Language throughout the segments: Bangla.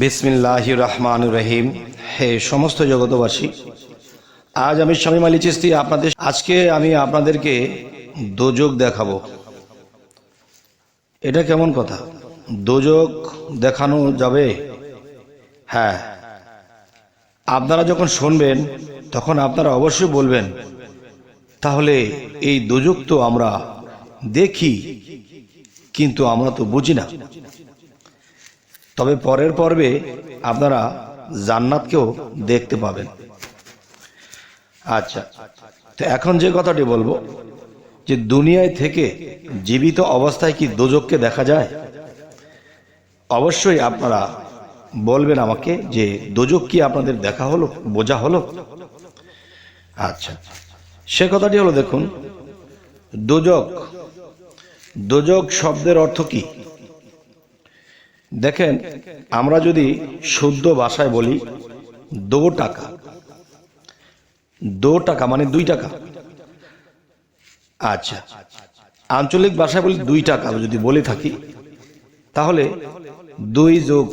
বিসমিল্লাহ রহমান রহিম। হে সমস্ত জগতবাসী আজ আমি স্বামী মালি চিস্তি আপনাদের, আজকে আমি আপনাদেরকে দোজক দেখাবো। এটা কেমন কথা? দোজক দেখানো যাবে? হ্যাঁ। আপনারা যখন শুনবেন, তখন আপনারা অবশ্যই বলবেন, তাহলে এই দোজক তো আমরা দেখি, কিন্তু আমরা তো বুঝি না। তবে পরের পর্বে আপনারা জান্নাতকেও দেখতে পাবেন। আচ্ছা তো এখন যে কথাটি বলব, যে দুনিয়ায় থেকে জীবিত অবস্থায় কি দোজককে দেখা যায়? অবশ্যই আপনারা বলবেন আমাকে যে দোজক কি আপনাদের দেখা হলো, বোঝা হলো? আচ্ছা সে কথাটি হলো দেখুন, দোজক দোজক শব্দের অর্থ কি? দেখেন, আমরা যদি শুদ্ধ ভাষায় বলি, দো টাকা। দো টাকা মানে দুই টাকা। আচ্ছা আঞ্চলিক ভাষায় বলি দুই টাকা যদি বলে থাকি, তাহলে দুই যোগ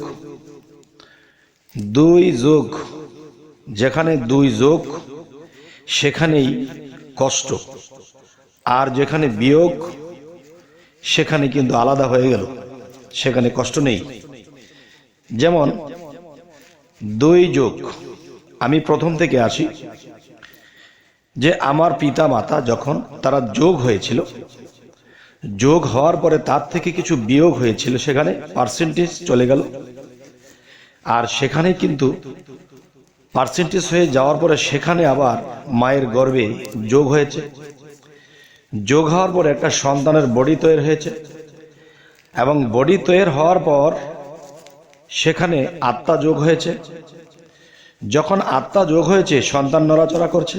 দুই যোগ, যেখানে দুই যোগ, সেখানেই কষ্ট। আর যেখানে বিয়োগ, সেখানে কিন্তু আলাদা হয়ে গেল। সেখানে কষ্ট নেই। যেমন, দুই যোগ, আমি প্রথম থেকে আসি যে আমার পিতা মাতা যখন তারা যোগ হয়েছিল, যোগ হওয়ার পরে তার থেকে কিছু বিয়োগ হয়েছিল সেখানে, পার্সেন্টেজ চলে গেল। আর সেখানে কিন্তু পার্সেন্টেজ হয়ে যাওয়ার পরে সেখানে আবার মায়ের গর্ভে যোগ হয়েছে। যোগ হওয়ার পরে একটা সন্তানের বডি তৈরি হয়েছে। এবং বডি তৈরি হওয়ার পর সেখানে আত্মা যোগ হয়েছে। যখন আত্মা যোগ হয়েছে, সন্তান নড়াচড়া করছে।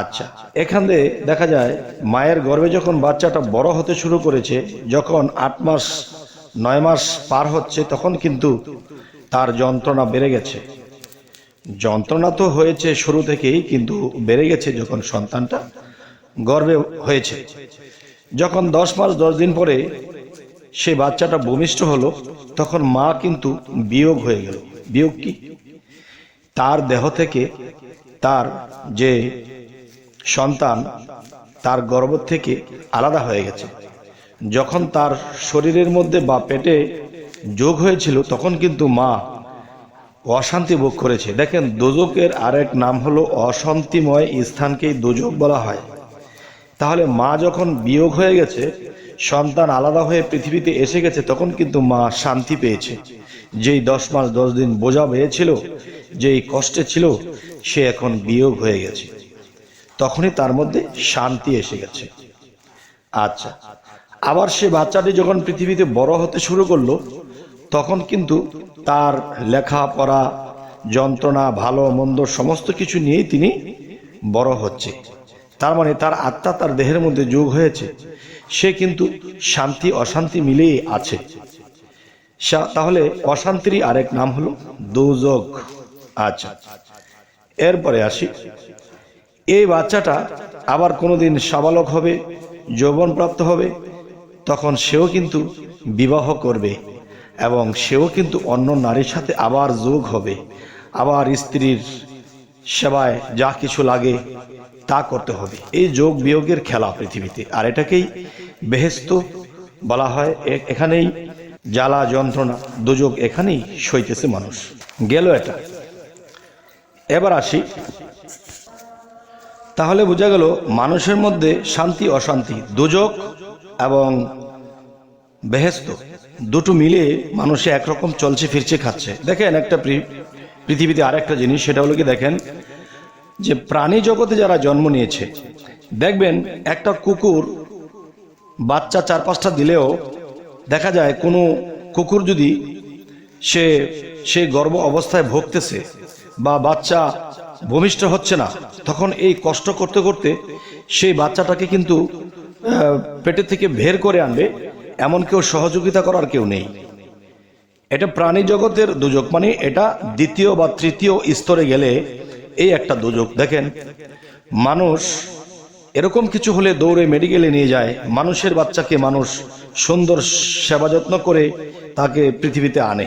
আচ্ছা এখান দিয়ে দেখা যায়, মায়ের গর্ভে যখন বাচ্চাটা বড় হতে শুরু করেছে, যখন আট মাস, নয় মাস পার হচ্ছে, তখন কিন্তু তার যন্ত্রণা বেড়ে গেছে। যন্ত্রণা তো হয়েছে শুরু থেকেই, কিন্তু বেড়ে গেছে যখন সন্তানটা গর্বে হয়েছে। যখন দশ মাস, দশ দিন পরে সে বাচ্চাটা ভূমিষ্ঠ হলো, তখন মা কিন্তু বিয়োগ হয়ে গেল। বিয়োগ কি? তার দেহ থেকে তার যে সন্তান, তার গর্ভ থেকে আলাদা হয়ে গেছে। যখন তার শরীরের মধ্যে বা পেটে যোগ হয়েছিল, তখন কিন্তু মা অশান্তি ভোগ করেছে। দেখেন দোজকের আরেক নাম হলো অশান্তিময় স্থানকেই দোজক বলা হয়। তাহলে মা যখন বিয়োগ হয়ে গেছে, সন্তান আলাদা হয়ে পৃথিবীতে এসে গেছে, তখন কিন্তু মা শান্তি পেয়েছে। যেই দশ মাস দশ দিন বোঝা পেয়েছিল, যেই কষ্টে ছিল, সে এখন বিয়োগ হয়ে গেছে। তখনই তার মধ্যে শান্তি এসে গেছে। আচ্ছা আবার সে বাচ্চাটি যখন পৃথিবীতে বড় হতে শুরু করল, তখন কিন্তু তার লেখাপড়া, যন্ত্রণা, ভালো, মন্দ সমস্ত কিছু নিয়েই তিনি বড় হচ্ছে। তার মানে তার আত্মা তার দেহের মধ্যে যোগ হয়েছে। সে কিন্তু শান্তি, অশান্তি মিলেই আছে। তাহলে অশান্তিরই আরেক নাম হলো দোজক। আচ্ছা এরপরে আসি। এই বাচ্চাটা আবার কোনোদিন সাবালক হবে যৌবন প্রাপ্ত হবে, তখন সেও কিন্তু বিবাহ করবে এবং সেও কিন্তু অন্য নারীর সাথে আবার যোগ হবে। আবার স্ত্রীর সেবায় যা কিছু লাগে তা করতে হবে। এই যোগ বিয়োগের খেলা পৃথিবীতে। আর এটাকেই বেহেস্ত বলা হয়। এখানেই জ্বালা, যন্ত্রণা দুযোগ এখানেই সইতেছে মানুষ। গেল এটা। এবার আসি। তাহলে বোঝা গেল মানুষের মধ্যে শান্তি, অশান্তি দুযোগ এবং বেহেস্ত দুটো মিলে মানুষে একরকম চলছে, ফিরছে, খাচ্ছে। দেখেন একটা পৃথিবীতে আরেকটা জিনিস, সেটা হলো কি দেখেন যে প্রাণী জগতে যারা জন্ম নিয়েছে, দেখবেন একটা কুকুর বাচ্চা চার পাঁচটা দিলেও দেখা যায় কোনো কুকুর যদি সে সে গর্ভ অবস্থায় ভুগতেছে বা বাচ্চা ভূমিষ্ঠ হচ্ছে না, তখন এই কষ্ট করতে করতে সেই বাচ্চাটাকে কিন্তু পেটের থেকে বের করে আনবে, এমন কেউ সহযোগিতা করার কেউ নেই। এটা প্রাণী জগতের দুযোগ মানে এটা দ্বিতীয় বা তৃতীয় স্তরে গেলে এই একটা দুযোগ দেখেন, মানুষ এরকম কিছু হলে দৌড়ে মেডিকেলে নিয়ে যায়, মানুষের বাচ্চাকে মানুষ সুন্দর সেবা যত্ন করে তাকে পৃথিবীতে আনে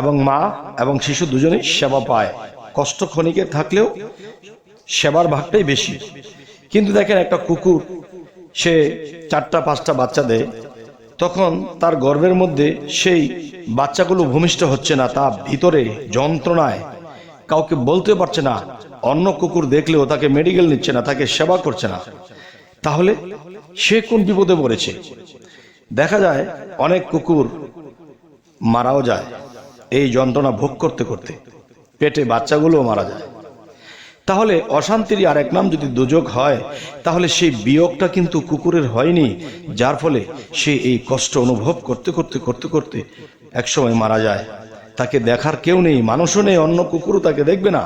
এবং মা এবং শিশু দুজনেই সেবা পায়। কষ্ট ক্ষণিকের থাকলেও সেবার ভাগটাই বেশি। কিন্তু দেখেন, একটা কুকুর, সে চারটা, পাঁচটা বাচ্চা দেয়, তখন তার গর্ভের মধ্যে সেই বাচ্চাগুলো ভূমিষ্ঠ হচ্ছে না, তা ভিতরে যন্ত্রণায় কাউকে বলতে পারছে না, অন্য কুকুর দেখলেও তাকে মেডিকেল নিচ্ছে না, তাকে সেবা করছে না। তাহলে সে কোন বিপদে পড়েছে? দেখা যায় অনেক কুকুর মারাও যায়, এই যন্ত্রণা ভোগ করতে করতে। পেটে বাচ্চাগুলোও মারা যায়। তাহলে অশান্তির আর এক নাম যদি দুযোগ হয়, তাহলে সেই বিয়োগটা কিন্তু কুকুরের হয়নি, যার ফলে সে এই কষ্ট অনুভব করতে করতে করতে করতে একসময় মারা যায়। তাকে দেখার কেউ নেই, মানুষও নেই, অন্য কুকুরও তাকে দেখবে না।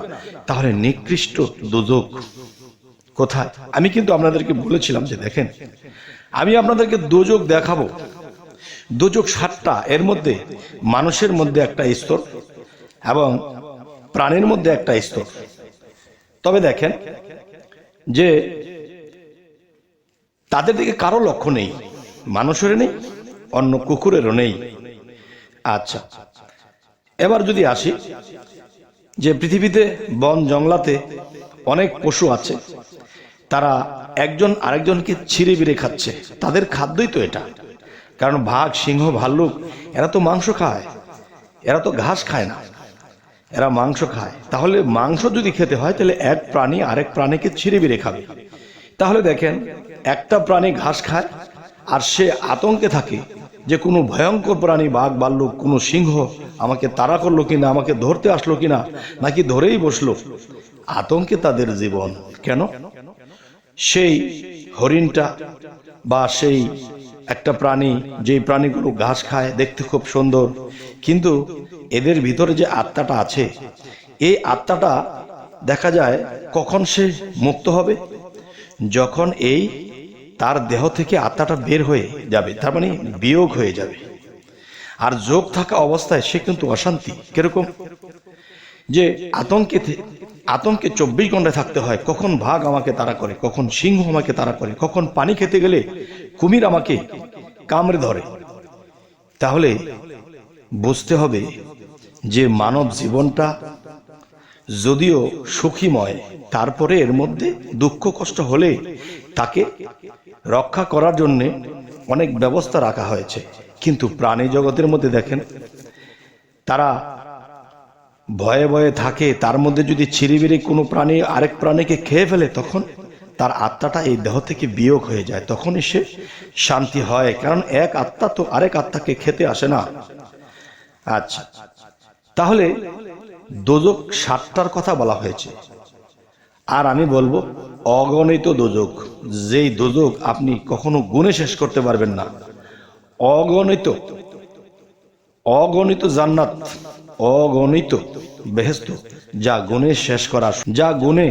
তাহলে নিকৃষ্ট দুযোগ কোথায়? আমি কিন্তু আপনাদেরকে বলেছিলাম যে দেখেন, আমি আপনাদেরকে দুযোগ দেখাবো। দুযোগ সাতটা, এর মধ্যে মানুষের মধ্যে একটা স্তর এবং প্রাণের মধ্যে একটা স্তর। তবে দেখেন যে তাদের দিকে কারও লক্ষ্য নেই মানুষের নেই, অন্য কুকুরেরও নেই। আচ্ছা এবার যদি আসি, যে পৃথিবীতে বন জংলাতে অনেক পশু আছে, তারা একজন আরেকজনকে ছিঁড়ে বিড়ে খাচ্ছে। তাদের খাদ্যই তো এটা। কারণ বাঘ, সিংহ, ভাল্লুক, এরা তো মাংস খায়। এরা তো ঘাস খায় না। এরা মাংস খায়। তাহলে মাংস যদি খেতে হয়, তাহলে এক প্রাণী আরেক প্রাণীকে ছিঁড়ে বিড়ে খাবে। তাহলে দেখেন, একটা প্রাণী ঘাস খায়, আর সে আতঙ্কে থাকে। যে কোনো ভয়ঙ্কর প্রাণী, বাঘ, বাল্লুক, কোনো সিংহ আমাকে তাড়া করল কিনা, আমাকে ধরতে আসলো কিনা, নাকি ধরেই বসল? আতঙ্কে তাদের জীবন। কেন? সেই হরিণটা বা সেই একটা প্রাণী, যেই প্রাণীগুলো ঘাস খায়, দেখতে খুব সুন্দর। কিন্তু এদের ভিতরে যে আত্মাটা আছে, এই আত্মাটা দেখা যায় কখন সে মুক্ত হবে? যখন এই তার দেহ থেকে আত্মাটা বের হয়ে যাবে, তার মানে বিয়োগ হয়ে যাবে। আর যোগ থাকা অবস্থায় সে কিন্তু অশান্তি। কীরকম? যে আতঙ্কে আতঙ্কে চব্বিশ ঘন্টায় থাকতে হয়, কখন ভাগ আমাকে তারা করে, কখন সিংহ আমাকে তারা করে, কখন পানি খেতে গেলে কুমির আমাকে কামড়ে ধরে। তাহলে বুঝতে হবে যে মানব জীবনটা যদিও সুখীময়, তারপরে এর মধ্যে দুঃখ কষ্ট হলে তাকে রক্ষা করার জন্য অনেক ব্যবস্থা রাখা হয়েছে। কিন্তু প্রাণী জগতের মধ্যে দেখেন, তারা ভয়ে ভয়ে থাকে, তার মধ্যে যদি ছিঁড়িবিড়ি কোনো প্রাণী আরেক প্রাণীকে খেয়ে ফেলে, তখন তার আত্মাটা এই দেহ থেকে বিয়োগ হয়ে যায়, তখনই সে শান্তি হয়। কারণ এক আত্মা তো আরেক আত্মাকে খেতে আসে না। আচ্ছা তাহলে দোজক সাতটার কথা বলা হয়েছে। আর আমি বলব, অগণিত দোজক, যেই দোজক আপনি কখনো গুণে শেষ করতে পারবেন না। অগণিত অগণিত জান্নাত, অগণিত বেহেস্ত যা গুণে শেষ করা, যা গুণে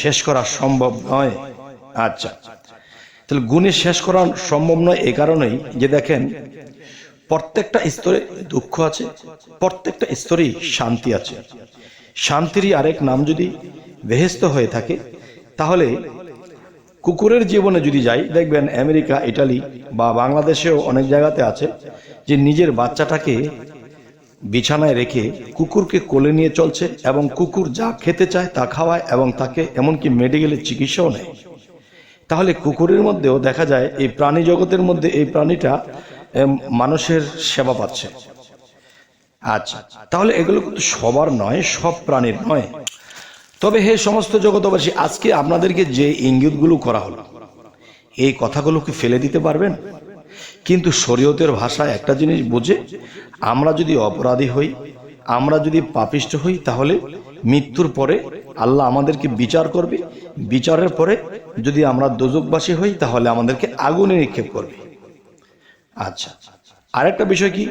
শেষ করা সম্ভব নয়। আচ্ছা তাহলে গুণে শেষ করা সম্ভব নয় এ কারণেই যে দেখেন, প্রত্যেকটা স্তরে দুঃখ আছে, প্রত্যেকটা স্তরেই শান্তি আছে। শান্তিরই আরেক নাম যদি বেহেস্ত হয়ে থাকে। তাহলে কুকুরের জীবনে যদি যাই, দেখবেন আমেরিকা, ইটালি বা বাংলাদেশেও অনেক জায়গাতে আছে যে নিজের বাচ্চাটাকে বিছানায় রেখে কুকুরকে কোলে নিয়ে চলছে এবং কুকুর যা খেতে চায় তা খাওয়ায় এবং তাকে এমনকি মেডিকেলের চিকিৎসাও নেয়। তাহলে কুকুরের মধ্যেও দেখা যায় এই প্রাণী জগতের মধ্যে এই প্রাণীটা মানুষের সেবা পাচ্ছে। আচ্ছা তাহলে এগুলো কিন্তু সবার নয়, সব প্রাণীর নয়। তবে হে সমস্ত জগতবাসী আজকে আপনাদেরকে যে ইঙ্গিতগুলো করা হলো, এই কথাগুলো কি ফেলে দিতে পারবেন? কিন্তু শরীয়তের ভাষায় একটা জিনিস বোঝে, আমরা যদি অপরাধী হই, আমরা যদি পাপিষ্ট হই, তাহলে মৃত্যুর পরে আল্লাহ আমাদেরকে বিচার করবে। বিচারের পরে যদি আমরা দোজকবাসী হই, তাহলে আমাদেরকে আগুনে নিক্ষেপ করবে। আচ্ছা আরেকটা বিষয় কি?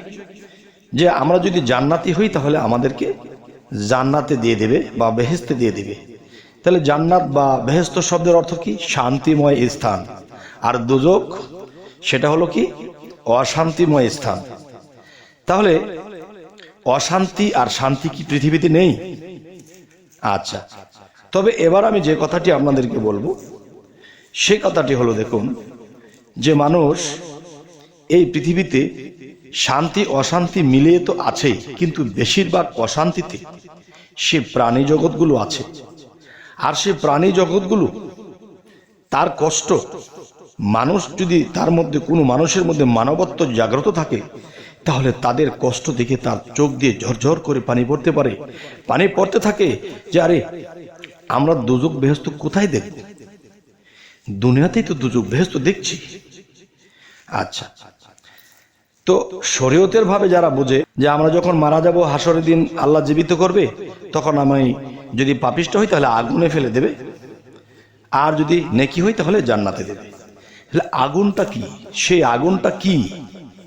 যে আমরা যদি জান্নাতি হই, তাহলে আমাদেরকে জান্নাতে দিয়ে দেবে বা বেহেস্তে দিয়ে দেবে। তাহলে জান্নাত বা বেহেস্ত শব্দের অর্থ কি? শান্তিময় স্থান। আর দুজক, সেটা হলো কি? অশান্তিময় স্থান। তাহলে অশান্তি আর শান্তি কি পৃথিবীতে নেই? আচ্ছা তবে এবার আমি যে কথাটি আপনাদেরকে বলব, সে কথাটি হলো দেখুন, যে মানুষ এই পৃথিবীতে শান্তি, অশান্তি মিলিয়ে তো আছেই, কিন্তু বেশিরভাগ অশান্তিতে সে প্রাণী জগৎগুলো আছে। আর সে প্রাণী জগৎগুলো, তার কষ্ট, মানুষ যদি তার মধ্যে, কোনো মানুষের মধ্যে মানবত্ব জাগ্রত থাকে, তাহলে তাদের কষ্ট দেখে তার চোখ দিয়ে ঝরঝর করে পানি পড়তে পারে। পানি পড়তে থাকে যে, আরে, আমরা দুজক বেহস্ত কোথায় দেখব? দুনিয়াতেই তো দুজক বেহস্ত দেখছি। আচ্ছা তো শরীয়তের ভাবে যারা বোঝে যে আমরা যখন মারা যাব, হাসরের দিন আল্লাহ জীবিত করবে, তখন আমি যদি পাপিষ্ট হই তাহলে আগুনে ফেলে দেবে। আর যদি নেকি হই তাহলে জান্নাতে দেবে। তাহলে আগুনটা কি? সেই আগুনটা কি?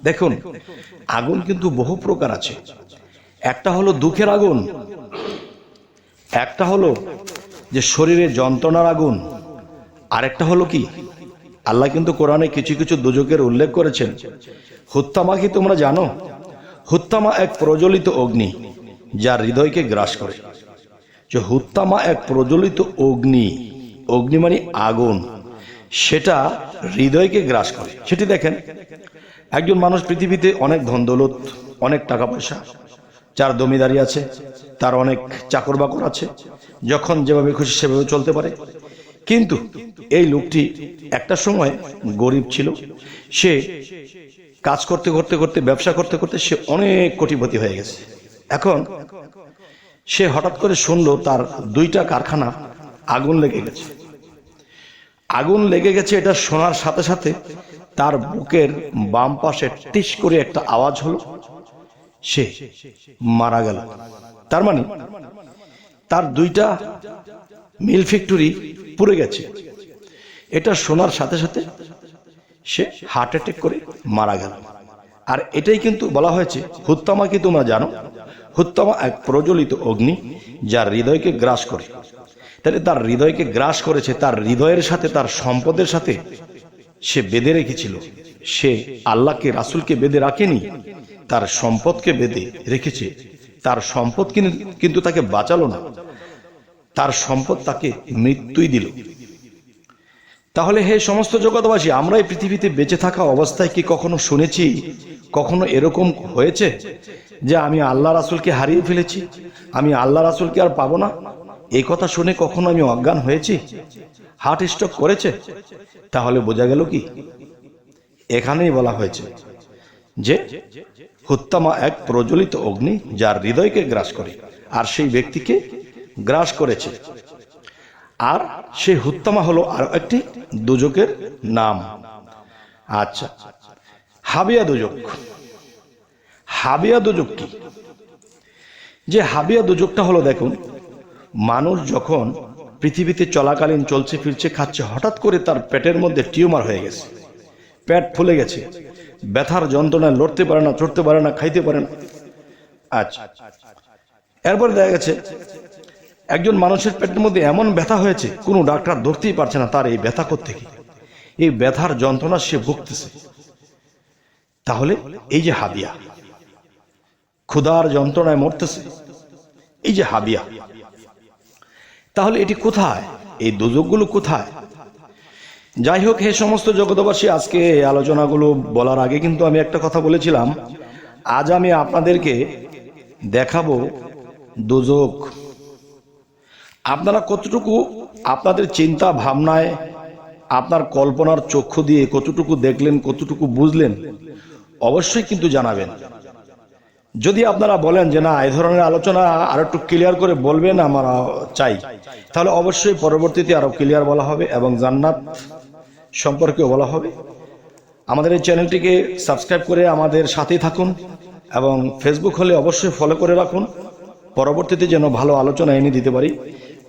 দেখুন, আগুন কিন্তু বহু প্রকার আছে। একটা হলো দুঃখের আগুন, একটা হলো যে শরীরে যন্ত্রণার আগুন, আরেকটা হলো কি? আল্লাহ কিন্তু কোরআনে কিছু কিছু দুজকের উল্লেখ করেছেন। হুত্তামা কি তোমরা জানো? হুত্তামা এক প্রজ্বলিত অগ্নি যা হৃদয়কে গ্রাস করে। যে হুত্তামা এক প্রজ্বলিত অগ্নি অগ্নি মানে আগুন, সেটা হৃদয়কে গ্রাস করে। সেটি দেখেন, একজন মানুষ পৃথিবীতে অনেক ধন দৌলত অনেক টাকা পয়সা যার জমিদারি আছে, তার অনেক চাকর বাকর আছে, যখন যেভাবে খুশি সেভাবে চলতে পারে। কিন্তু এই লোকটি একটা সময় গরিব ছিল। সে কাজ করতে করতে করতে, ব্যবসা করতে করতে সে অনেক কোটিপতি হয়ে গেছে। এখন সে হঠাৎ করে শুনলো তার দুইটা কারখানা আগুন লেগে গেছে। আগুন লেগে গেছে, এটা শোনার সাথে সাথে তার বুকের বাম পাশে টিস করে একটা আওয়াজ হলো। সে মারা গেল। তার মানে তার দুইটা মিল ফ্যাক্টরি পুড়ে গেছে। এটা শোনার সাথে সাথে সে হার্ট অ্যাটেক করে মারা গেল। আর এটাই কিন্তু বলা হয়েছে, হুত্তামা কি তোমরা জানো? হুত্তামা এক প্রজ্বলিত অগ্নি যার হৃদয়কে গ্রাস করে। তাহলে তার হৃদয়কে গ্রাস করেছে, তার হৃদয়ের সাথে, তার সম্পদের সাথে সে বেঁধে রেখেছিল। সে আল্লাহকে, রাসুলকে বেঁধে রাখেনি, তার সম্পদকে বেঁধে রেখেছে। তার সম্পদ কিন- কিন্তু তাকে বাঁচালো না। তার সম্পদ তাকে মৃত্যুই দিল। তাহলে হে সমস্ত জগৎবাসী, আমরা এই পৃথিবীতে বেঁচে থাকা অবস্থায় কি কখনো শুনেছি, কখনো এরকম হয়েছে যে আমি আল্লাহ রাসুলকে হারিয়ে ফেলেছি, আমি আল্লাহ রাসুলকে আর পাবো না? এই কথা শুনে কখনো আমি অজ্ঞান হয়েছি? হার্ট স্ট্রোক করেছে? তাহলে বোঝা গেল কি? এখানেই বলা হয়েছে যে হত্যামা এক প্রজ্বলিত অগ্নি যার হৃদয়কে গ্রাস করে, আর সেই ব্যক্তিকে গ্রাস করেছে। আর সে হুত্তামা হলো আর একটি দুজকের নাম। আচ্ছা হাবিয়া দুজক। হাবিয়া দুজক কি? যে হাবিয়া দুজকটা হলো দেখুন, মানুষ যখন পৃথিবীতে চলাকালীন চলছে ফিরছে খাচ্ছে, হঠাৎ করে তার পেটের মধ্যে টিউমার হয়ে গেছে। পেট ফুলে গেছে। ব্যথার যন্ত্রণায় লড়তে পারে না, চড়তে পারে না, খাইতে পারে না। আচ্ছা এরপরে দেখা গেছে একজন মানুষের পেটের মধ্যে এমন ব্যথা হয়েছে, কোনো ডাক্তার ধরতেই পারছে না তার এই ব্যথা থেকে এই ব্যথার যন্ত্রণা সে ভুগতেছে। তাহলে এই যে হাবিয়া ক্ষুধার যন্ত্রণায় মরতেছে, এই যে হাবিয়া তাহলে এটি কোথায়? এই দুযোগগুলো কোথায়? যাই হোক, হে সমস্ত জগতবাসী আজকে আলোচনাগুলো বলার আগে কিন্তু আমি একটা কথা বলেছিলাম। আজ আমি আপনাদেরকে দেখাবো দুযোগ আপনারা কতটুকু আপনাদের চিন্তা ভাবনায়, আপনার কল্পনার চক্ষু দিয়ে কতটুকু দেখলেন, কতটুকু বুঝলেন, অবশ্যই কিন্তু জানাবেন। যদি আপনারা বলেন যে, না এই ধরনের আলোচনা আর একটু ক্লিয়ার করে বলবেন, আমরা চাই। তাহলে অবশ্যই পরবর্তীতে আরও ক্লিয়ার বলা হবে এবং জান্নাত সম্পর্কেও বলা হবে। আমাদের এই চ্যানেলটিকে সাবস্ক্রাইব করে আমাদের সাথেই থাকুন এবং ফেসবুক হলে অবশ্যই ফলো করে রাখুন। পরবর্তীতে যেন ভালো আলোচনা এনে দিতে পারি।